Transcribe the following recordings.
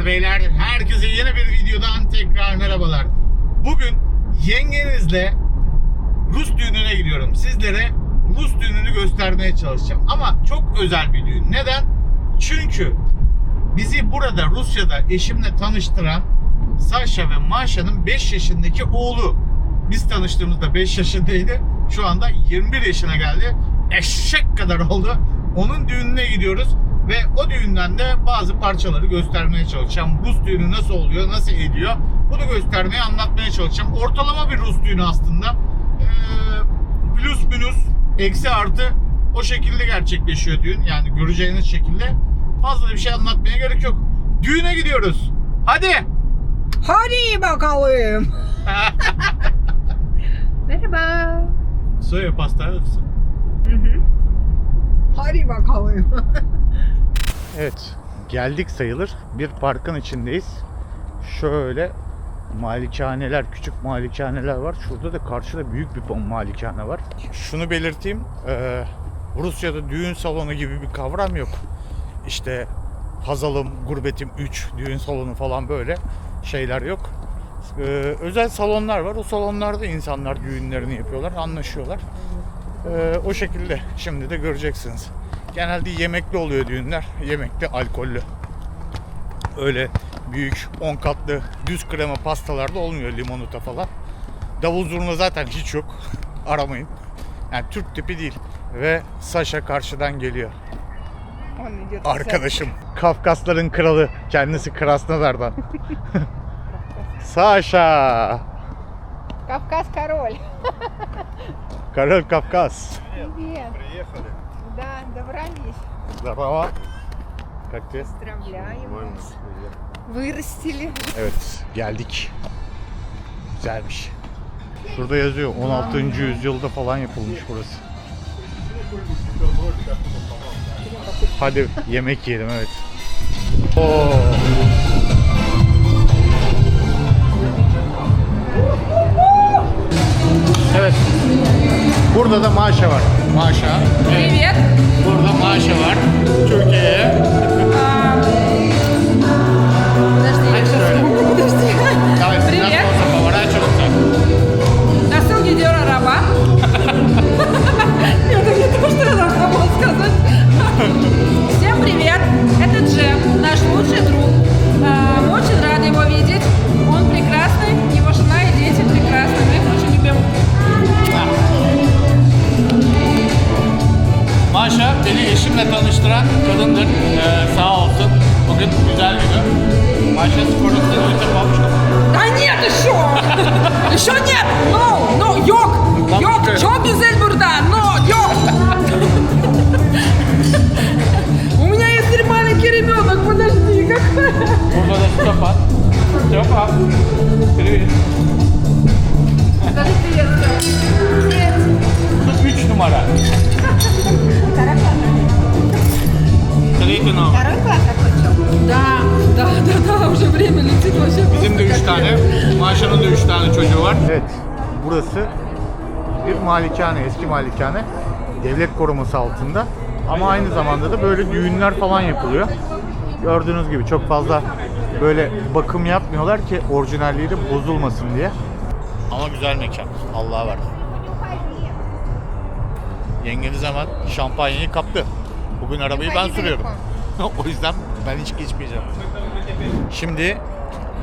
Hanımlar beyler herkese yeni bir videodan tekrar merhabalar. Bugün yengenizle Rus düğününe gidiyorum. Sizlere Rus düğününü göstermeye çalışacağım. Ama çok özel bir düğün. Neden? Çünkü bizi burada Rusya'da eşimle tanıştıran Sasha ve Maşa'nın 5 yaşındaki oğlu. Biz tanıştığımızda 5 yaşındaydı. Şu anda 21 yaşına geldi. Eşek kadar oldu. Onun düğününe gidiyoruz. Ve o düğünden de bazı parçaları göstermeye çalışacağım. Rus düğünü nasıl oluyor, nasıl ediyor? Bunu göstermeye, anlatmaya çalışacağım. Ortalama bir Rus düğünü aslında. Ee, plus minus, eksi artı o şekilde gerçekleşiyor düğün. Yani göreceğiniz şekilde. Fazla bir şey anlatmaya gerek yok. Düğüne gidiyoruz. Hadi! Hadi bakalım. Merhaba. Soya pasta mısın? Hadi bakalım. Evet, geldik sayılır. Bir parkın içindeyiz. Şöyle malikaneler, küçük malikaneler var. Şurada da karşıda büyük bir malikane var. Şunu belirteyim. eee, Rusya'da düğün salonu gibi bir kavram yok. İşte Hazalım, Gurbetim 3 düğün salonu falan böyle şeyler yok. Eee, özel salonlar var. O salonlarda insanlar düğünlerini yapıyorlar, anlaşıyorlar. Eee, o şekilde şimdi de göreceksiniz. Genelde yemekli oluyor düğünler. Yemekli, alkollü. Öyle büyük 10 katlı düz krema pastalarda olmuyor limonata falan. Davul zurna zaten hiç yok. Aramayın. Yani Türk tipi değil. Ve Sasha karşıdan geliyor. Он идет. Arkadaşım. Kafkasların kralı. Kendisi Krasnodar'dan. Sasha. Кавказ король. Karol Kafkas. Привет. Приехали. Да, добрались. Здорово. Как ты? Поздравляем. Нормально. вас. Вырастили. Evet geldik. Güzelmiş. Şurada yazıyor 16. yüzyılda falan yapılmış burası. Hadi yemek yiyelim evet. Oo. Evet. Burada da Maşa var. Maşa. Evet. Burada Maşa var. Türkiye'ye eşimle tanıştıran kadındır. Ee, sağ olsun. Bugün güzel bir gün. Maşa sporunda öyle almıştım. Да нет еще! Еще нет! No, no, yok! Yok! Çok güzel burada! No, yok! У меня есть маленький ребенок, подожди, как... Burada da Степа. Степа. Привет. Скажи привет, Привет. Bu 3 numara. Three numara. Второй класс окончил? Да, да, да, да, уже время летит вообще. Bizim de 3 tane. Maşa'nın da 3 tane çocuğu var. Evet. Burası bir malikane, eski malikane. Devlet koruması altında. Ama aynı zamanda da böyle düğünler falan yapılıyor. Gördüğünüz gibi çok fazla böyle bakım yapmıyorlar ki orijinalliği de bozulmasın diye. Ama güzel mekan. Allah'a var. Yengeniz hemen şampanyayı kaptı. Bugün arabayı ben sürüyorum. o yüzden ben hiç geçmeyeceğim. Şimdi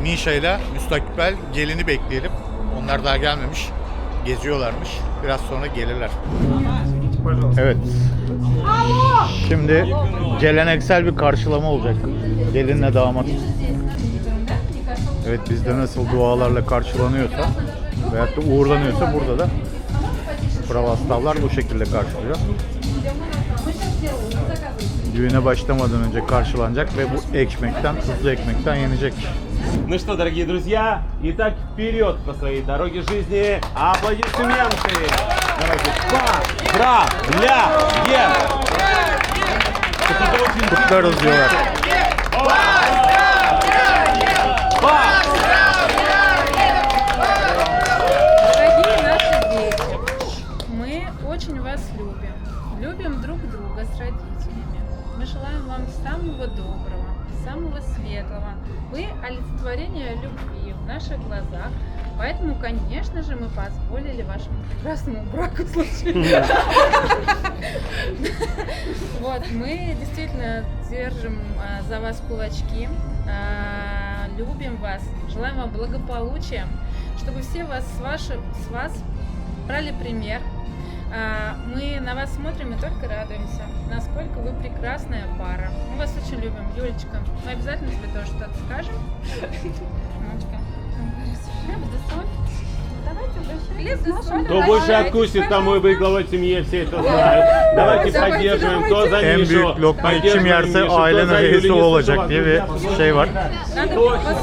Mişa ile müstakbel gelini bekleyelim. Onlar daha gelmemiş. Geziyorlarmış. Biraz sonra gelirler. Evet. Şimdi geleneksel bir karşılama olacak. Gelinle damat. Evet bizde nasıl dualarla karşılanıyorsa veyahut da uğurlanıyorsa burada da Pravoslavlar bu şekilde karşılıyor. Düğüne başlamadan önce karşılanacak ve bu ekmekten, tuzlu ekmekten yenecek. Ну что, дорогие друзья, итак, вперед по своей дороге жизни. Аплодисменты! Давайте. Поздравляем! Это очень Kutlarız diyorlar. Дорогие наши дети, мы очень вас любим. Любим друг друга с родителями. Мы желаем вам самого доброго, самого светлого. Вы олицетворение любви в наших глазах. Поэтому, конечно же, мы позволили вашему прекрасному браку случиться. Вот, мы действительно держим а, за вас кулачки, а, любим вас, желаем вам благополучия, чтобы все вас с, ваши- с вас брали пример. А, Мы на вас смотрим и только радуемся, насколько вы прекрасная пара. Мы вас очень любим, Юлечка. Мы обязательно тебе тоже что-то скажем. Мамочка. Кто больше откусит, тому и главой семьи, все это знают. Давайте поддерживаем, кто за En Мишу. büyük lokmayı kim Поддерживаем yerse Мишу, кто ailenin за reisi olacak diye bir şey var.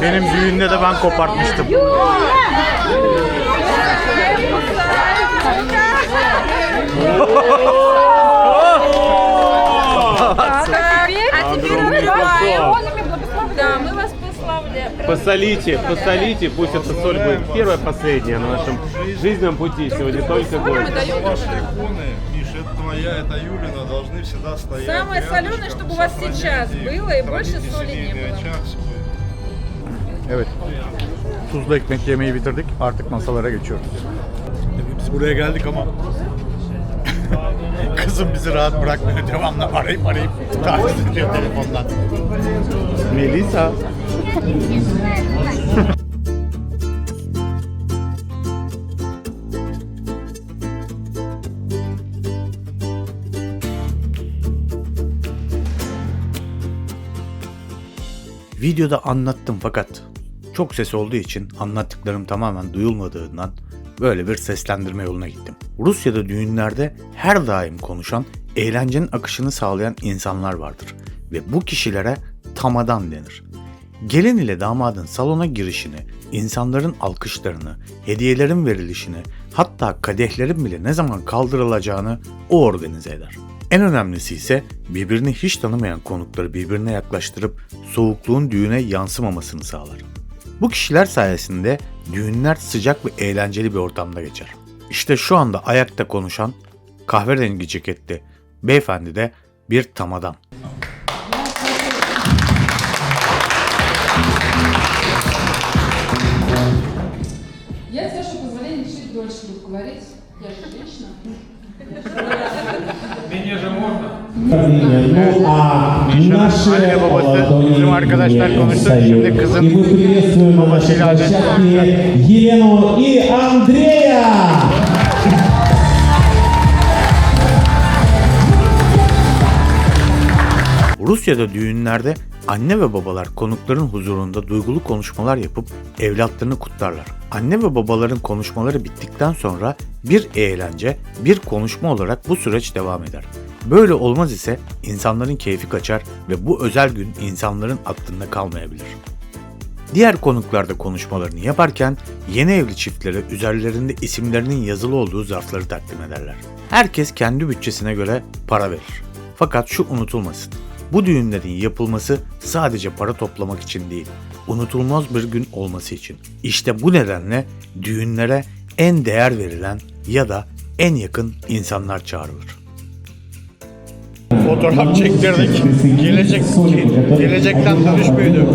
Benim düğünde de ben kopartmıştım. А теперь открываем. кусок. Да, мы вас прославляем. Посолите, посолите, пусть эта соль будет первая, последняя на нашем жизненном пути сегодня только даем Ваши иконы, Миша, это твоя, это Юлина, должны всегда стоять. Самое соленое, чтобы у вас сейчас было и больше соли не было. Evet. Tuzlu ekmek yemeği bitirdik. Artık masalara geçiyoruz. Biz buraya geldik ama kızım bizi rahat bırakmıyor. Devamlı arayıp arayıp taciz ediyor telefondan. Melisa. Videoda anlattım fakat çok ses olduğu için anlattıklarım tamamen duyulmadığından böyle bir seslendirme yoluna gittim. Rusya'da düğünlerde her daim konuşan, eğlencenin akışını sağlayan insanlar vardır ve bu kişilere tamadan denir. Gelin ile damadın salona girişini, insanların alkışlarını, hediyelerin verilişini, hatta kadehlerin bile ne zaman kaldırılacağını o organize eder. En önemlisi ise birbirini hiç tanımayan konukları birbirine yaklaştırıp soğukluğun düğüne yansımamasını sağlar. Bu kişiler sayesinde düğünler sıcak ve eğlenceli bir ortamda geçer. İşte şu anda ayakta konuşan kahverengi ceketli beyefendi de bir tamadan. Я, Ну, а наши Anne babası, ладони bizim arkadaşlar не konuştu. устают. Şimdi kızın И мы приветствуем на нашей babasıyla annesi. площадке Елену и Андрея. Rusya'da düğünlerde anne ve babalar konukların huzurunda duygulu konuşmalar yapıp evlatlarını kutlarlar. Anne ve babaların konuşmaları bittikten sonra bir eğlence, bir konuşma olarak bu süreç devam eder. Böyle olmaz ise insanların keyfi kaçar ve bu özel gün insanların aklında kalmayabilir. Diğer konuklar da konuşmalarını yaparken yeni evli çiftlere üzerlerinde isimlerinin yazılı olduğu zarfları takdim ederler. Herkes kendi bütçesine göre para verir. Fakat şu unutulmasın. Bu düğünlerin yapılması sadece para toplamak için değil, unutulmaz bir gün olması için. İşte bu nedenle düğünlere en değer verilen ya da en yakın insanlar çağrılır fotoğraf çektirdik. Gelecek gelecekten dönüş müydü?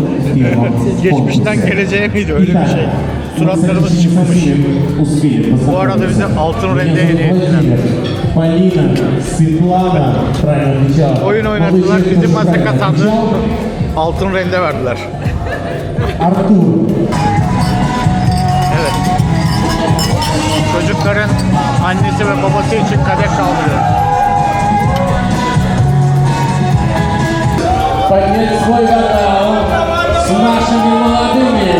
Geçmişten geleceğe miydi öyle bir şey? Suratlarımız çıkmış. Bu arada bize altın rende hediye ettiler. Oyun oynadılar, bizim masa kazandı. Altın rende verdiler. Artur. Evet. Çocukların annesi ve babası için kadeh kaldırıyor. Поднять свой бокал с нашими молодыми.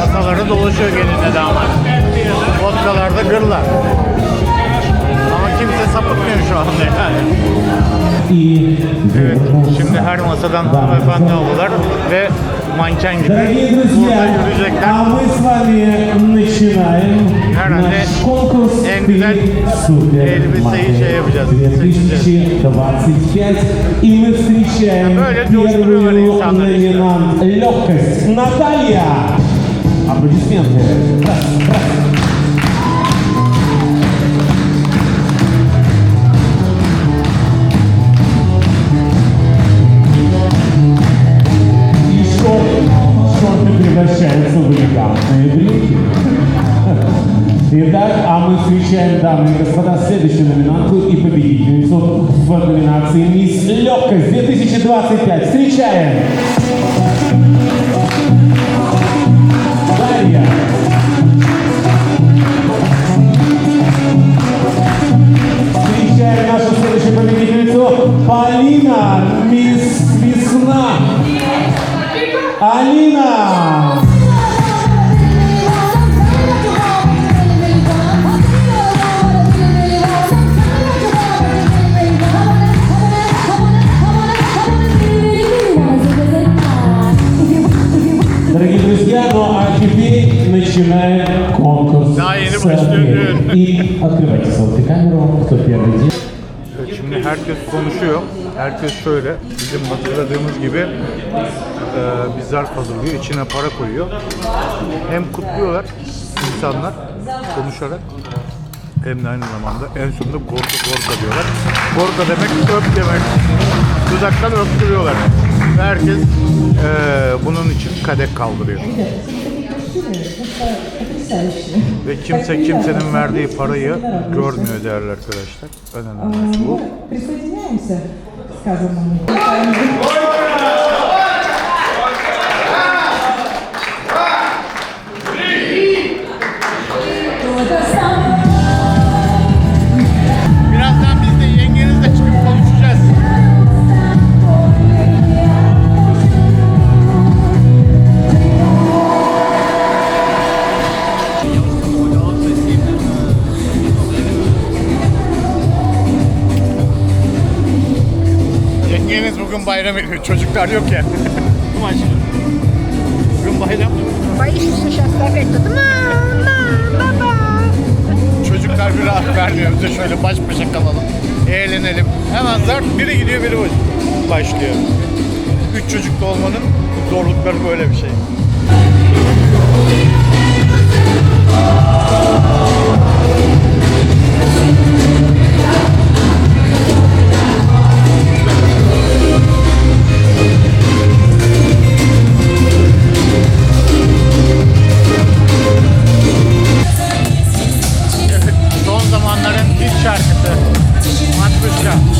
Masaları dolaşıyor gelinle damat. Vodkalarda gırla. Ama kimse sapıtmıyor şu anda yani. И Evet, вернулся. şimdi her masadan hanımefendi aldılar ve manken gibi Dорогие burada друзья, yürüyecekler. а мы с вами начинаем Herhalde наш конкурс en güzel «Супер elbiseyi şey yapacağız, 2025. И мы встречаем böyle coşturuyorlar первую insanları işte. номинант «Легкость» Наталья. Аплодисменты. Раз, раз. Страшные брюки. Итак, а мы встречаем, дамы и господа, следующую номинантку и победительницу в номинации «Мисс Легкость 2025». Встречаем! ну а теперь начинаем конкурс. Да, yeni с başlıyor. ответом. И открывайте селфи камеру, кто первый делает. Evet, Şimdi herkes konuşuyor. Herkes şöyle bizim hatırladığımız gibi e, bir zarf hazırlıyor. içine para koyuyor. Hem kutluyorlar insanlar konuşarak hem de aynı zamanda en sonunda gorka gorka diyorlar. Gorka demek öp demek. Dudaktan öptürüyorlar. Ve herkes e, bunun için kadeh kaldırıyor. Ve kimse kimsenin verdiği parayı görmüyor değerli arkadaşlar. Önemli bu. Присоединяемся к bayram çocuklar yok ya. Kumaş. Bugün bayram. Bayışsın şahslar. Baba. Çocuklar bir rahat vermiyor. Biz de şöyle baş başa kalalım. Eğlenelim. Hemen zart biri gidiyor biri başlıyor. Üç çocuklu olmanın zorlukları böyle bir şey. Thank you. Africa.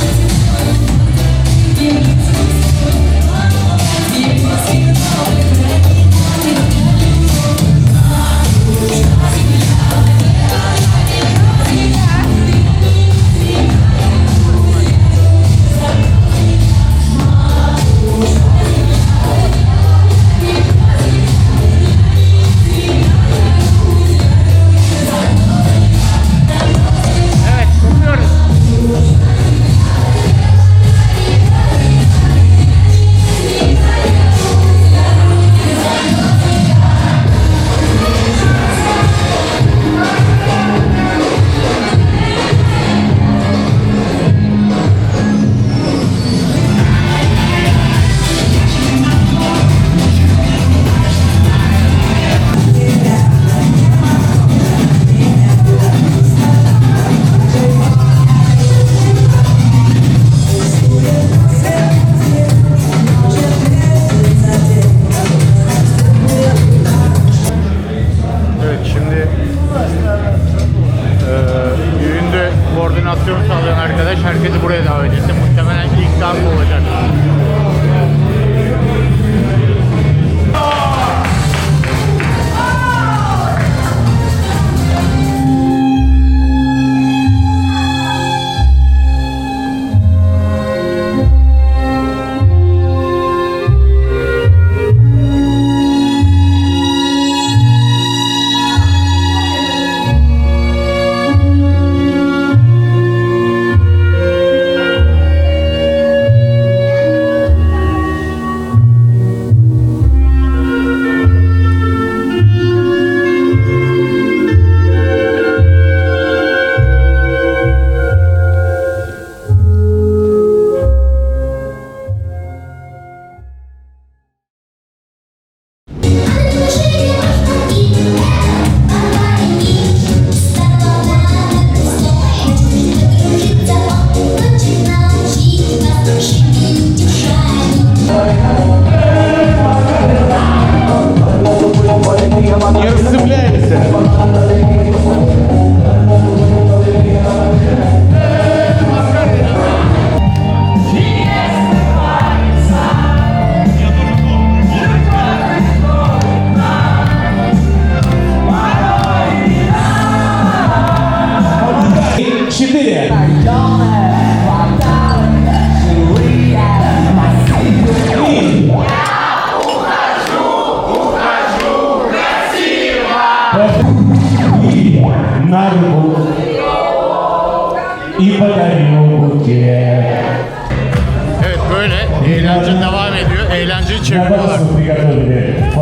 eğlence devam ediyor. Eğlenceyi çeviriyorlar.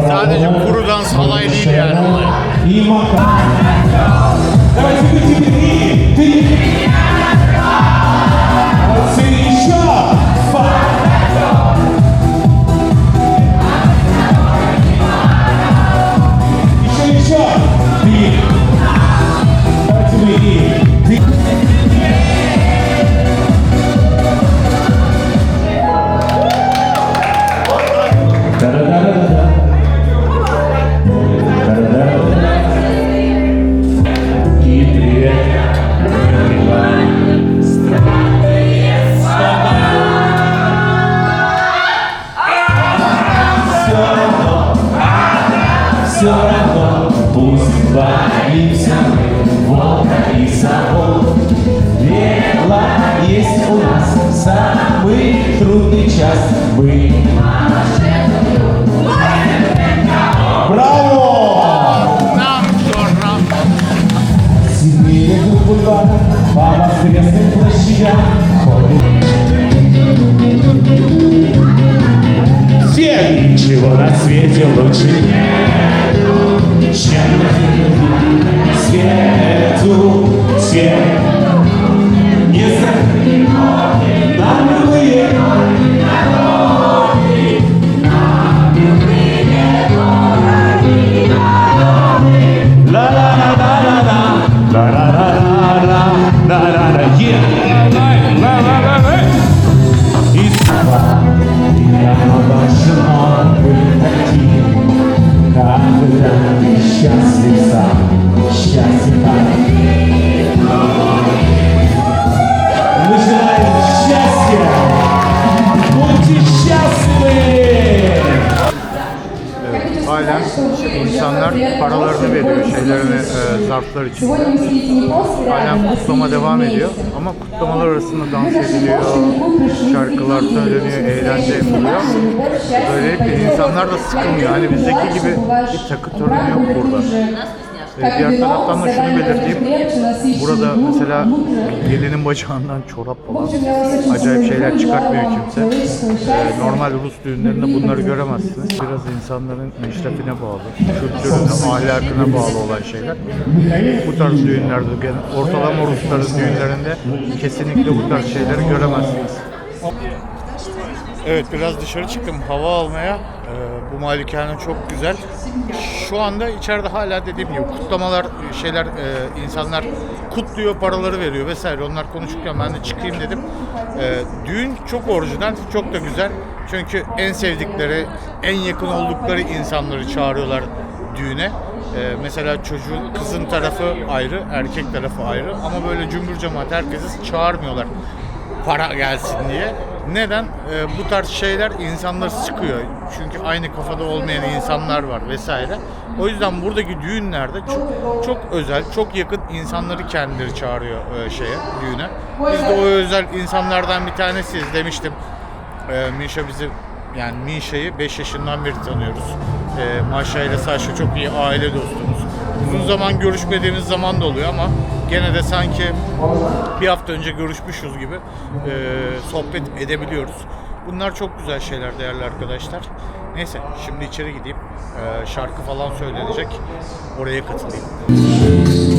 Sadece kuru dans halay değil yani olay. We veriyor şeylerini e, zarflar için. Hala kutlama devam ediyor ama kutlamalar arasında dans ediliyor, şarkılar söyleniyor, eğlence yapılıyor. Böylelikle insanlar da sıkılmıyor. Hani bizdeki gibi bir takı töreni yok burada. E, diğer taraftan da şunu belirteyim. Burada mesela gelinin bacağından çorap falan acayip şeyler çıkartmıyor kimse. E, normal Rus düğünlerinde bunları göremezsiniz. Biraz insanların meşrefine bağlı, kültürüne, ahlakına bağlı olan şeyler. Bu tarz düğünlerde, ortalama Rusların düğünlerinde kesinlikle bu tarz şeyleri göremezsiniz. Evet biraz dışarı çıktım hava almaya. Ee, bu malikane çok güzel. Şu anda içeride hala dediğim gibi kutlamalar şeyler e, insanlar kutluyor paraları veriyor vesaire onlar konuşurken ben de çıkayım dedim. Ee, düğün çok orijinal çok da güzel. Çünkü en sevdikleri en yakın oldukları insanları çağırıyorlar düğüne. Ee, mesela çocuğun kızın tarafı ayrı, erkek tarafı ayrı ama böyle cümbür cemaat herkesi çağırmıyorlar para gelsin diye. Neden? Ee, bu tarz şeyler insanları sıkıyor. Çünkü aynı kafada olmayan insanlar var vesaire. O yüzden buradaki düğünlerde çok, çok özel, çok yakın insanları kendileri çağırıyor e, şeye, düğüne. Biz de o özel insanlardan bir tanesiyiz demiştim. Ee, Mişa bizi yani Mişa'yı 5 yaşından beri tanıyoruz. Ee, Maşa ile Saşa çok iyi aile dostumuz. Uzun zaman görüşmediğimiz zaman da oluyor ama gene de sanki bir hafta önce görüşmüşüz gibi e, sohbet edebiliyoruz. Bunlar çok güzel şeyler değerli arkadaşlar. Neyse şimdi içeri gideyim. E, şarkı falan söylenecek. Oraya katılayım.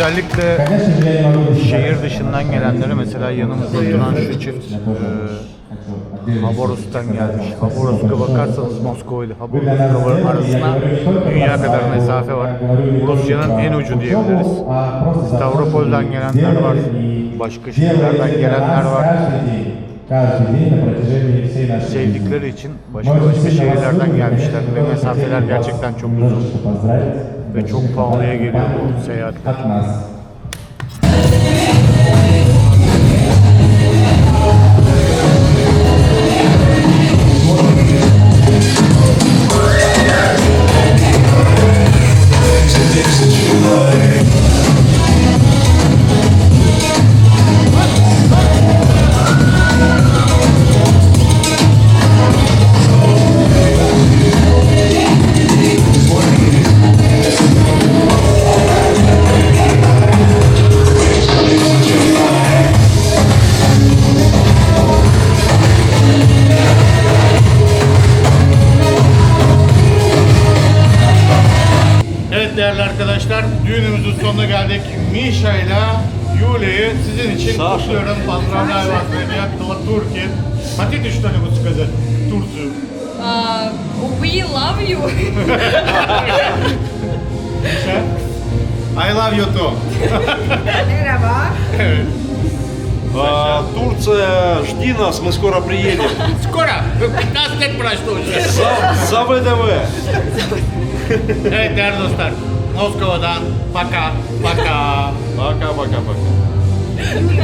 Özellikle şehir dışından gelenlere mesela yanımızda duran şu çift e, gelmiş. Haborovsk'a bakarsanız Moskova ile Haborovsk'ın arasında dünya kadar mesafe var. Rusya'nın en ucu diyebiliriz. Stavropol'dan gelenler var. Başka şehirlerden gelenler var sevdikleri için başka başka şehirlerden gelmişler ve mesafeler gerçekten çok uzun ve çok pahalıya geliyor bu seyahatler. От düğünümüzün sonuna geldik. Misha ile Юлию sizin için kutluyorum. Поздравляю вас, ребят, Турки. Хотите что-нибудь сказать? Турцию. we love you. I love you too. Merhaba. А, Турция, жди нас, мы скоро приедем. Скоро. 15 лет прошло уже. За, за ВДВ. Evet değerli dostlar. No go, Paka, paka. Paka, paka, paka.